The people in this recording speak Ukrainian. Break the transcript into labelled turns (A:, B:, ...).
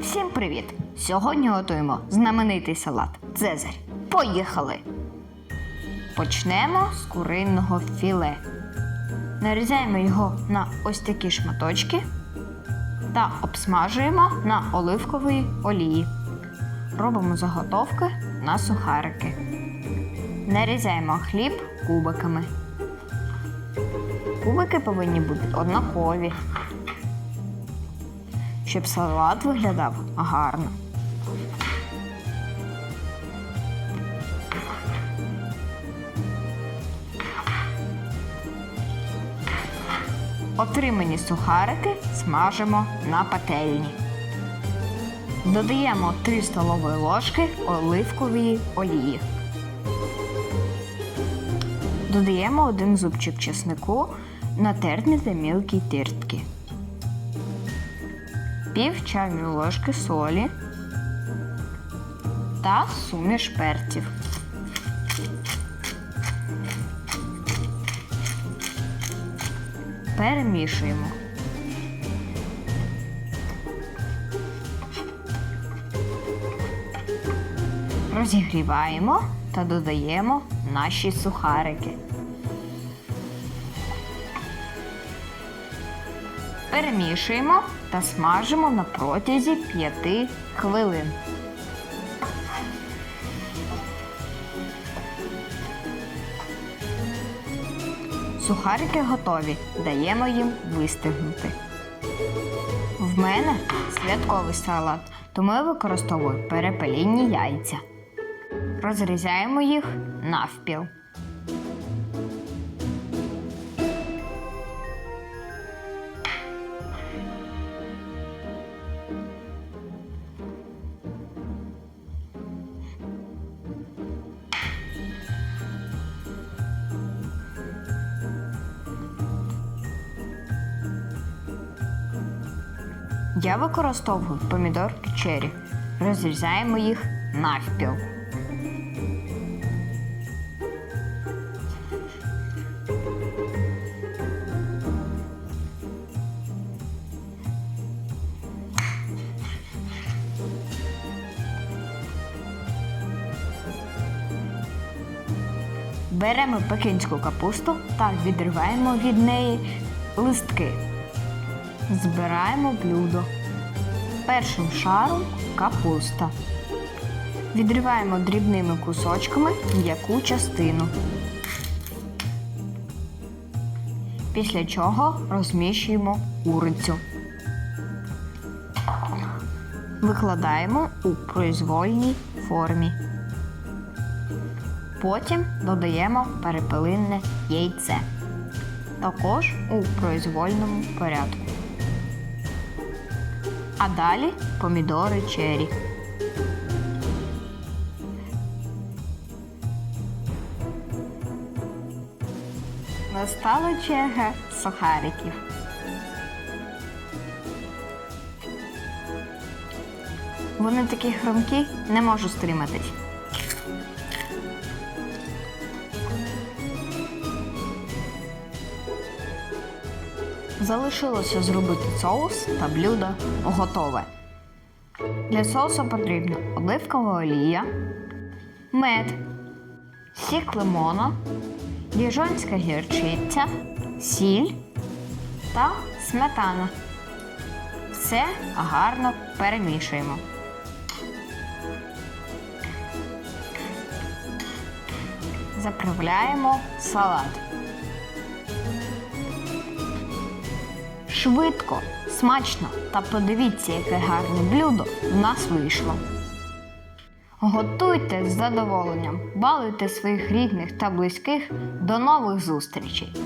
A: Всім привіт! Сьогодні готуємо знаменитий салат Цезарь. Поїхали! Почнемо з куриного філе. Нарізаємо його на ось такі шматочки та обсмажуємо на оливковій олії. Робимо заготовки на сухарики. Нарізаємо хліб кубиками. Кубики повинні бути однакові щоб салат виглядав гарно. Отримані сухарики смажимо на пательні. Додаємо 3 столові ложки оливкової олії. Додаємо один зубчик чеснику, натерті та мілкі тиртки пів чайної ложки солі та суміш перців. Перемішуємо. Розігріваємо та додаємо наші сухарики. Перемішуємо та смажимо на протязі 5 хвилин. Сухарики готові. Даємо їм вистигнути. В мене святковий салат, тому я використовую перепелінні яйця. Розрізаємо їх навпіл. Я використовую помідорки черрі. Розрізаємо їх навпіл. Беремо пекінську капусту та відриваємо від неї листки. Збираємо блюдо. Першим шаром капуста. Відриваємо дрібними кусочками м'яку частину. Після чого розміщуємо курицю. Викладаємо у произвольній формі. Потім додаємо перепелинне яйце. Також у произвольному порядку. А далі помідори чері. Настала черга сухариків. Вони такі хрумкі, не можу стриматись. Залишилося зробити соус та блюдо готове. Для соусу потрібна оливкова олія, мед, сік лимона, діжонська гірчиця, сіль та сметана. Все гарно перемішуємо. Заправляємо салат. Швидко, смачно та подивіться, яке гарне блюдо в нас вийшло. Готуйте з задоволенням, балуйте своїх рідних та близьких. До нових зустрічей!